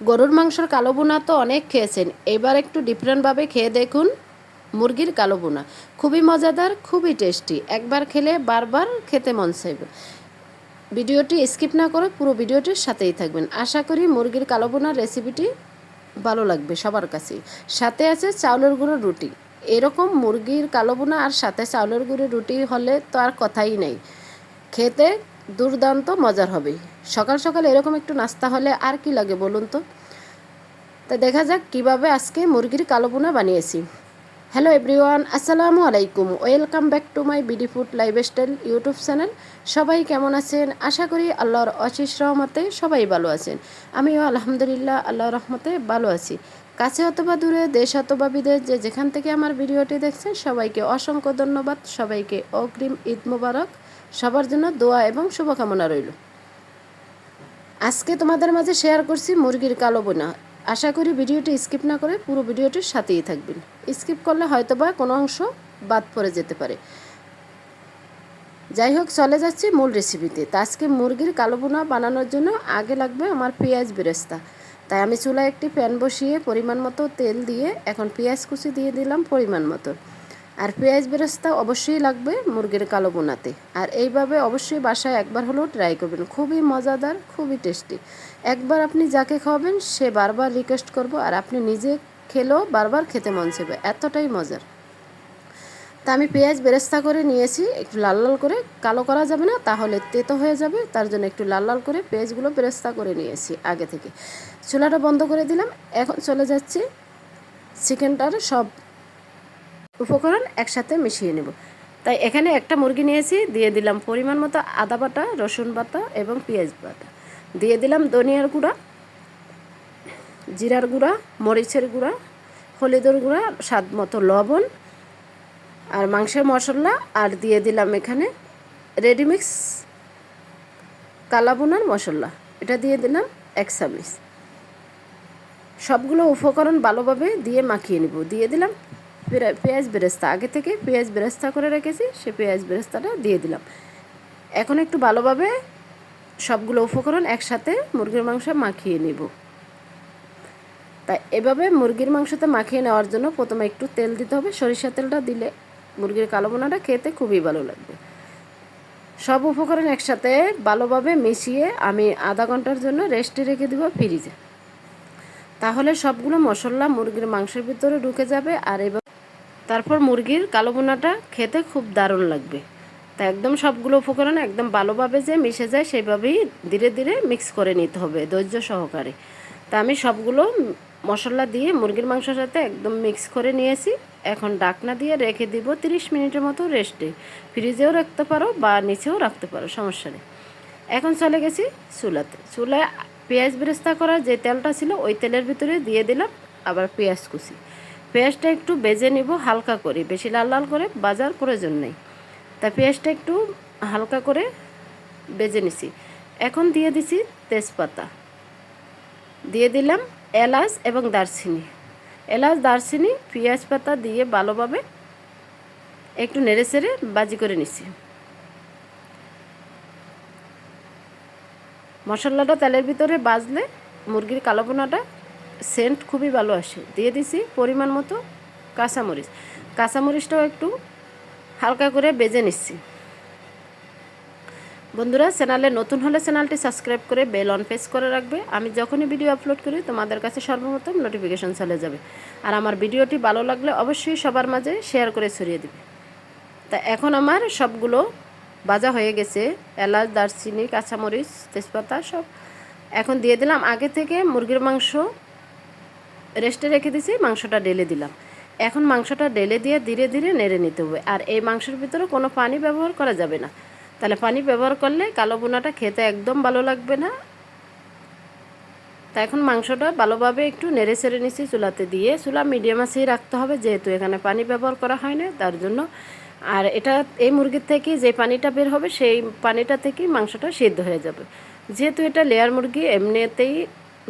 গরুর মাংসর কালো বোনা তো অনেক খেয়েছেন। এবার একটু ডিফারেন্টভাবে খেয়ে দেখুন। মুরগির কালো বোনা খুবই মজাদার, খুবই টেস্টি একবার খেলে বারবার খেতে মন চাইবে। ভিডিওটি স্কিপ না করে পুরো ভিডিওটির সাথেই থাকবেন। আশা করি মুরগির কালো বোনার রেসিপিটি ভালো লাগবে সবার কাছেই সাথে আছে চাউলের গুঁড়ো রুটি। এরকম মুরগির কালো বোনা আর সাথে চাউলের গুঁড়ো রুটি হলে তো আর কথাই নেই। খেতে দুর্দান্ত মজার হবে। সকাল সকাল এরকম একটু নাস্তা হলে আর কি লাগে বলুন তো? তা দেখা যাক কীভাবে আজকে মুরগির কালো বোনা বানিয়েছি। হ্যালো এভরিওয়ান আসসালামু আলাইকুম। Welcome back to my BD food lifestyle YouTube channel সবাই কেমন আছেন? আশা করি আল্লাহর অশিস রহমতে সবাই ভালো আছেন। আমিও আলহামদুলিল্লাহ আল্লাহর রহমতে ভালো আছি। কাছে অথবা দূরে, দেশ অথবা বিদেশ, যে যেখান থেকে আমার ভিডিওটি দেখছেন, সবাইকে অসংখ্য ধন্যবাদ। সবাইকে অগ্রিম ঈদ মুবারক। সবার জন্য দোয়া এবং শুভকামনা রইল। আজকে তোমাদের মাঝে শেয়ার করছি মুরগির কালো বোনা। আশা করি ভিডিওটি স্কিপ না করে পুরো ভিডিওটির সাথেই থাকবেন। স্কিপ করলে হয়তো বা কোনো অংশ বাদ পড়ে যেতে পারে। যাই হোক, চলে যাচ্ছি মূল রেসিপিতে তা আজকে মুরগির কালো বোনা বানানোর জন্য আগে লাগবে আমার পেঁয়াজ বেরেস্তা। তাই আমি চুলায় একটি প্যান বসিয়ে পরিমাণ মতো তেল দিয়ে এখন পেঁয়াজ কুচি দিয়ে দিলাম পরিমাণ মতো। আর পেঁয়াজ বেরেস্তা অবশ্যই লাগবে মুরগির কালো বোনাতে। আর এইভাবে অবশ্যই বাসায় একবার হলেও ট্রাই করবেন। খুবই মজাদার, খুবই টেস্টি একবার আপনি যাকে খাওয়াবেন, সে বারবার রিকোয়েস্ট করব আর আপনি নিজে খেলেও বারবার খেতে মন চাইবে। এতটাই মজার। তা আমি পেঁয়াজ বেরেস্তা করে নিয়েছি, একটু লাল লাল করে। কালো করা যাবে না, তাহলে তেতো হয়ে যাবে। তার জন্য একটু লাল লাল করে পেঁয়াজগুলো বেরেস্তা করে নিয়েছি আগে থেকে। চুলাটা বন্ধ করে দিলাম। এখন চলে যাচ্ছি চিকেনটার সব উপকরণ একসাথে মিশিয়ে নেব। তাই এখানে একটা মুরগি নিয়েছি, দিয়ে দিলাম পরিমাণ মতো আদা বাটা, রসুন বাটা এবং পেঁয়াজ বাটা। দিয়ে দিলাম ধনিয়ার গুঁড়া, জিরার গুঁড়া, মরিচের গুঁড়া, হলুদের গুঁড়া, স্বাদ মতো লবণ আর মাংসের মশলা। আর দিয়ে দিলাম এখানে রেডিমিক্স কালাবোনার মশলা। এটা দিয়ে দিলাম এক চামচ। সবগুলো উপকরণ ভালোভাবে দিয়ে মাখিয়ে নিব। দিয়ে দিলাম পেঁয়াজ বেরেস্তা। আগে থেকে পেঁয়াজ বেরেস্তা করে রেখেছি, সে পেঁয়াজ বেরেস্তাটা দিয়ে দিলাম। এখন একটু ভালোভাবে সবগুলো উপকরণ একসাথে মুরগির মাংস মাখিয়ে নিব। তাই এভাবে মুরগির মাংসতে মাখিয়ে নেওয়ার জন্য প্রথমে একটু তেল দিতে হবে। সরিষা তেলটা দিলে মুরগির কালো বোনাটা খেতে খুবই ভালো লাগবে। সব উপকরণ একসাথে ভালোভাবে মিশিয়ে আমি আধা ঘণ্টার জন্য রেস্টে রেখে দেবো ফ্রিজে। তাহলে সবগুলো মশলা মুরগির মাংসের ভিতরে ঢুকে যাবে আর এবার তারপর মুরগির কালো বোনাটা খেতে খুব দারুণ লাগবে। তা একদম সবগুলো উপকরণ একদম ভালোভাবে যে মিশে যায় সেইভাবেই ধীরে ধীরে মিক্স করে নিতে হবে ধৈর্য সহকারে। তা আমি সবগুলো মশলা দিয়ে মুরগির মাংসের সাথে একদম মিক্স করে নিয়েছি। এখন ডাকনা দিয়ে রেখে দিব তিরিশ মিনিটের মতো রেস্টে ফ্রিজেও রাখতে পারো বা নিচেও রাখতে পারো, সমস্যা নেই। এখন চলে গেছি চুলাতে। চুলায় পেঁয়াজ বেরেস্তা করার যে তেলটা ছিল ওই তেলের ভিতরে দিয়ে দিলাম, আবার পেঁয়াজ কুচি। পেঁয়াজটা একটু বেজে নিব হালকা করে, বেশি লাল লাল করে বাজার প্রয়োজন নেই। তা পেঁয়াজটা একটু হালকা করে বেজে নিছি। এখন দিয়ে দিছি তেজপাতা। দিয়ে দিলাম এলাচ এবং দারচিনি। এলাচ, দারচিনি, পেঁয়াজ পাতা দিয়ে ভালোভাবে একটু নেড়ে চেড়ে বাজি করে নিছি। মশলাটা তেলের ভিতরে বাজলে মুরগির কালো বোনাটা সেন্ট খুবই ভালো আসে। দিয়ে দিছি পরিমাণ মতো কাঁচামরিচ। কাঁচামরিচটাও একটু হালকা করে বেজে নিচ্ছি। বন্ধুরা, চ্যানেলে নতুন হলে চ্যানেলটি সাবস্ক্রাইব করে বেল অন প্রেস করে রাখবে। আমি যখনই ভিডিও আপলোড করি, তোমাদের কাছে সর্বপ্রথম নোটিফিকেশন চলে যাবে। আর আমার ভিডিওটি ভালো লাগলে অবশ্যই সবার মাঝে শেয়ার করে ছড়িয়ে দিবে। তা এখন আমার সবগুলো ভাজা হয়ে গেছে। এলাচ, দারচিনি, কাঁচামরিচ, তেজপাতা সব এখন দিয়ে দিলাম। আগে থেকে মুরগির মাংস রেস্টে রেখে দিয়েছি মাংসটা ডেলে দিলাম। এখন মাংসটা ডেলে দিয়ে ধীরে ধীরে নেড়ে নিতে হবে। আর এই মাংসের ভিতরে কোনো পানি ব্যবহার করা যাবে না। তাহলে পানি ব্যবহার করলে কালো বোনাটা খেতে একদম ভালো লাগবে না। তা এখন মাংসটা ভালোভাবে একটু নেড়ে চেড়ে নিচ্ছি চুলাতে দিয়ে। চুলা মিডিয়াম আছেই রাখতে হবে, যেহেতু এখানে পানি ব্যবহার করা হয় না, তার জন্য। আর এটা এই মুরগির থেকে যে পানিটা বের হবে, সেই পানিটা থেকেই মাংসটা সিদ্ধ হয়ে যাবে। যেহেতু এটা লেয়ার মুরগি, এমনিতেই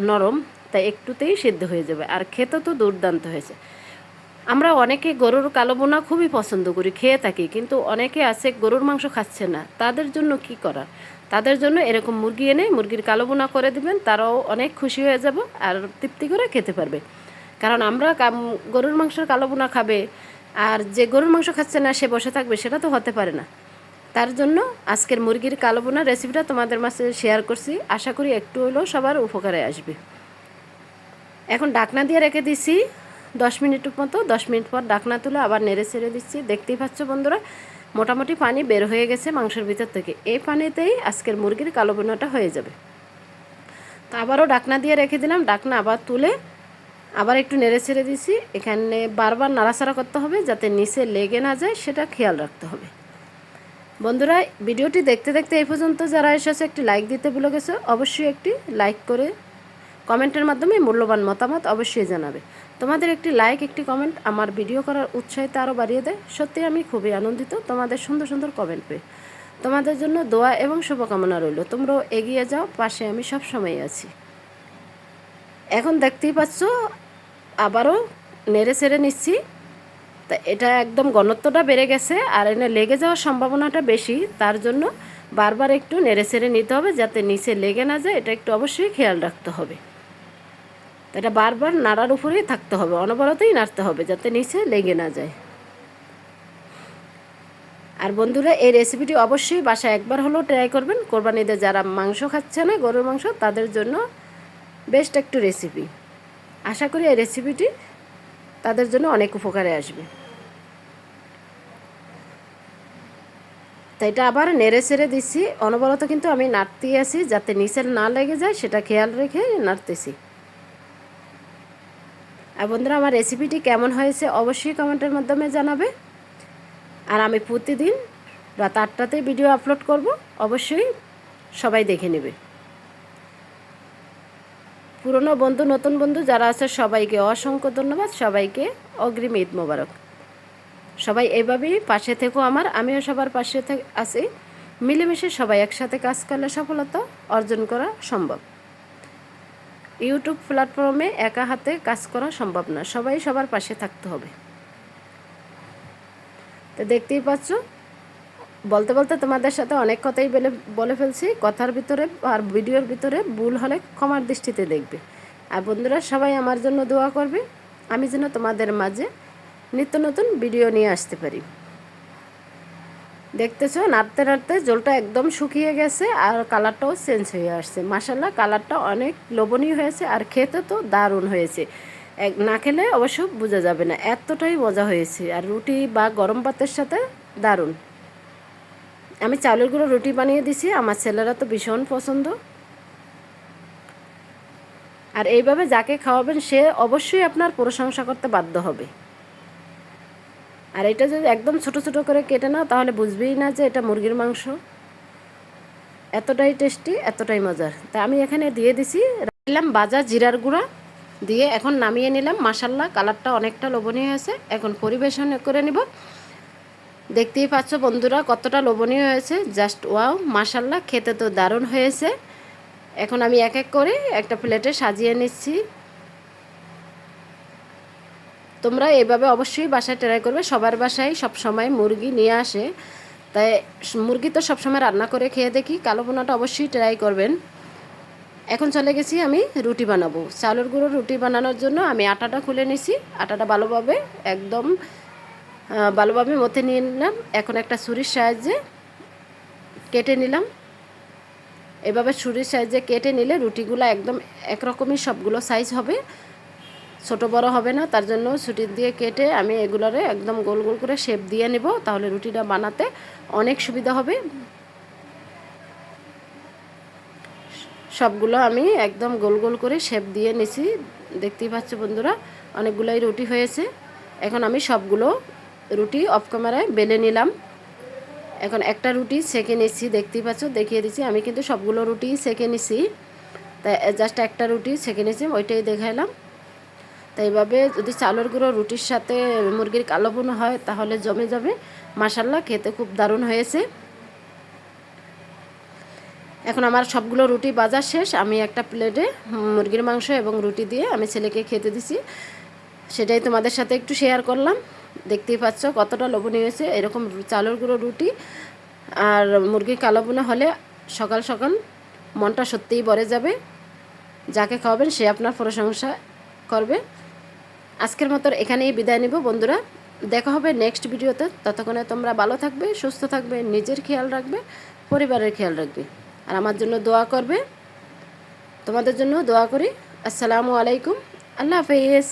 নরম। তাই একটুতেই সিদ্ধ হয়ে যাবে। আর খেতে তো দুর্দান্ত হয়েছে। আমরা অনেকে গরুর কালো বোনা খুবই পছন্দ করি, খেয়ে থাকি, কিন্তু অনেকে আছে গরুর মাংস খাচ্ছে না। তাদের জন্য কি করা তাদের জন্য এরকম মুরগি এনে মুরগির কালো বোনা করে দিবেন, তারাও অনেক খুশি হয়ে যাব আর তৃপ্তি করে খেতে পারবে। কারণ আমরা গরুর মাংসের কালো বোনা খাবে আর যে গরুর মাংস খাচ্ছে না, সে বসে থাকবে, সেটা তো হতে পারে না। তার জন্য আজকের মুরগির কালো বোনা রেসিপিটা তোমাদের মাঝে শেয়ার করছি। আশা করি একটু হলেও সবার উপকারে আসবে। এখন ডাকনা দিয়ে রেখে দিছি। দশ মিনিট মতো, দশ মিনিট পর ডাকনা তুলে আবার নেড়ে ছেড়ে দিচ্ছি। দেখতেই পাচ্ছ বন্ধুরা, মোটামুটি পানি বের হয়ে গেছে মাংসের ভিতর থেকে। এই পানিতেই আজকের মুরগির কালো বোনাটা হয়ে যাবে। তো আবারও ডাকনা দিয়ে রেখে দিলাম। ডাকনা আবার তুলে আবার একটু নেড়ে ছেড়ে দিছি। এখানে বারবার নাড়াচাড়া করতে হবে যাতে নিচে লেগে না যায়, সেটা খেয়াল রাখতে হবে। বন্ধুরা, ভিডিওটি দেখতে দেখতে এই পর্যন্ত যারা এসেছে, একটি লাইক দিতে ভুলে গেছে, অবশ্যই একটি লাইক করে কমেন্টের মাধ্যমে মূল্যবান মতামত অবশ্যই জানাবে। তোমাদের একটি লাইক একটি কমেন্ট আমার ভিডিও করার উৎসাহিত আরও বাড়িয়ে দেয়। সত্যি আমি খুবই আনন্দিত তোমাদের সুন্দর সুন্দর কমেন্ট পেয়ে। তোমাদের জন্য দোয়া এবং শুভকামনা রইল। তোমরাও এগিয়ে যাও, পাশে আমি সব সময় আছি। এখন দেখতেই পাচ্ছ, আবারও নেড়ে ছেড়ে নিচ্ছি। তা এটা একদম ঘনত্বটা বেড়ে গেছে আর এনে লেগে যাওয়ার সম্ভাবনাটা বেশি। তার জন্য বারবার একটু নেড়ে ছেড়ে নিতে হবে যাতে নিচে লেগে না যায়। এটা একটু অবশ্যই খেয়াল রাখতে হবে। এটা বারবার নাড়ার উপরেই থাকতে হবে, অনবরতই নাড়তে হবে যাতে নিচে লেগে না যায়। আর বন্ধুরা, এই রেসিপিটি অবশ্যই বাসায় একবার হলেও ট্রাই করবেন। কোরবানিতে যারা মাংস খাচ্ছে না, গরুর মাংস, তাদের জন্য বেস্ট একটু রেসিপি আশা করি এই রেসিপিটি তাদের জন্য অনেক উপকারে আসবে। তো এটা আবার নেড়ে ছেড়ে দিচ্ছি। অনবরত কিন্তু আমি নাড়তেই আছি, যাতে নিচের না লেগে যায়, সেটা খেয়াল রেখে নাড়তেছি। আর বন্ধুরা, আমার রেসিপিটি কেমন হয়েছে অবশ্যই কমেন্টের মাধ্যমে জানাবে। আর আমি প্রতিদিন রাত আটটাতে ভিডিও আপলোড করব, অবশ্যই সবাই দেখে নেবে। পুরনো বন্ধু, নতুন বন্ধু যারা আছে, সবাইকে অসংখ্য ধন্যবাদ, সবাইকে অগ্রিম ঈদ মোবারক। সবাই এভাবেই পাশে থেকেও আমার, আমিও সবার পাশে আছি। মিলেমিশে সবাই একসাথে কাজ করলে সফলতা অর্জন করা সম্ভব। ইউটিউব প্ল্যাটফর্মে একা হাতে কাজ করা সম্ভব না। সবাই সবার পাশে থাকতে হবে। তো দেখতেই পাচ্ছ, বলতে বলতে তোমাদের সাথে অনেক কথাই বলে বলে ফেলছি। কথার ভিতরে আর ভিডিওর ভিতরে ভুল হলে ক্ষমার দৃষ্টিতে দেখবে। আর বন্ধুরা, সবাই আমার জন্য দোয়া করবে। আমি যেন তোমাদের মাঝে নিত্য নতুন ভিডিও নিয়ে আসতে পারি। দেখতেছো, নাড়তে নাড়তে জলটা একদম শুকিয়ে গেছে আর কালারটাও চেঞ্জ হয়ে আসছে। মাসাল্লাহ কালারটা অনেক লোভনীয় হয়েছে আর খেতে তো দারুণ হয়েছে। এক, না খেলে অবশ্য বোঝা যাবে না, এতটাই মজা হয়েছে। আর রুটি বা গরম ভাতের সাথে দারুণ। আমি চাউলের গুঁড়ো রুটি বানিয়ে দিছি, আমার ছেলেরা তো ভীষণ পছন্দ। আর এইভাবে যাকে খাওয়াবেন, সে অবশ্যই আপনার প্রশংসা করতে বাধ্য হবে। আর এটা যদি একদম ছোট ছোট করে কেটে নাও, তাহলে বুঝবেই না যে এটা মুরগির মাংস। এতটাই টেস্টি, এতটাই মজার। তা আমি এখানে দিয়ে দিছি দিলাম বাজা জিরার গুঁড়া দিয়ে এখন নামিয়ে নিলাম। মাসাল্লাহ কালারটা অনেকটা লোভনীয় হয়েছে। এখন পরিবেশন করে নিব। দেখতেই পাচ্ছ বন্ধুরা, কতটা লোভনীয় হয়েছে। জাস্ট ওয়াও মাসাল্লাহ খেতে তো দারুণ হয়েছে। এখন আমি এক এক করে একটা প্লেটে সাজিয়ে নিচ্ছি। তোমরা এভাবে অবশ্যই বাসায় ট্রাই করবে। সবার বাসায় সব সময় মুরগি নিয়ে আসে। তাই মুরগি তো সবসময় রান্না করে খেয়ে দেখি, কালো পোনাটা অবশ্যই ট্রাই করবেন। এখন চলে গেছি আমি রুটি বানাবো। চালের গুঁড়ো রুটি বানানোর জন্য আমি আটাটা খুলে নিছি। আটাটা ভালোভাবে একদম ভালোভাবে মধ্যে নিয়ে নিলাম। এখন একটা ছুরির সাহায্যে কেটে নিলাম। এভাবে ছুরির সাহায্যে কেটে নিলে রুটিগুলো একদম একরকমই সবগুলো সাইজ হবে। ছোট বড় হবে না, তার জন্য ছুটি দিয়ে কেটে আমি এগুলোরে একদম গোল গোল করে শেপ দিয়ে নেব, তাহলে রুটিটা বানাতে অনেক সুবিধা হবে। সবগুলো আমি একদম গোল গোল করে শেপ দিয়ে নিছি, দেখতেই পাচ্ছ বন্ধুরা, অনেকগুলোই রুটি হয়েছে। এখন আমি সবগুলো রুটি অফ ক্যামেরায় বেলে নিলাম। এখন একটা রুটি সেঁকে নিচ্ছি দেখতেই পাচ্ছ, দেখিয়ে দিচ্ছি, আমি কিন্তু সবগুলো রুটি সেঁকে নিছি। তাই জাস্ট একটা রুটি সেঁকে নিয়েছি ওইটাই দেখাইলাম। তো এইভাবে যদি চালের গুঁড়ো, রুটির সাথে মুরগির কালো বোনা হয়, তাহলে জমে যাবে। মাসাল্লাহ খেতে খুব দারুণ হয়েছে। এখন আমার সবগুলো রুটি বাজার শেষ। আমি একটা প্লেটে মুরগির মাংস এবং রুটি দিয়ে আমি ছেলেকে খেতে দিছি। সেটাই তোমাদের সাথে একটু শেয়ার করলাম। দেখতেই পাচ্ছ কতটা লোভনীয় হয়েছে এরকম চালের গুঁড়ো রুটি। আর মুরগির কালো বোনা হলে সকাল সকাল মনটা সত্যিই ভরে যাবে। যাকে খাওয়াবেন সে আপনার প্রশংসা করবে। আজকের মতো এখানেই বিদায় নিব, বন্ধুরা। দেখা হবে নেক্সট ভিডিওতে ততক্ষণে তোমরা ভালো থাকবে, সুস্থ থাকবে, নিজের খেয়াল রাখবে, পরিবারের খেয়াল রাখবে। আর আমার জন্য দোয়া করবে। তোমাদের জন্য দোয়া করি। আসসালামু আলাইকুম। আল্লাহ হাফেজ।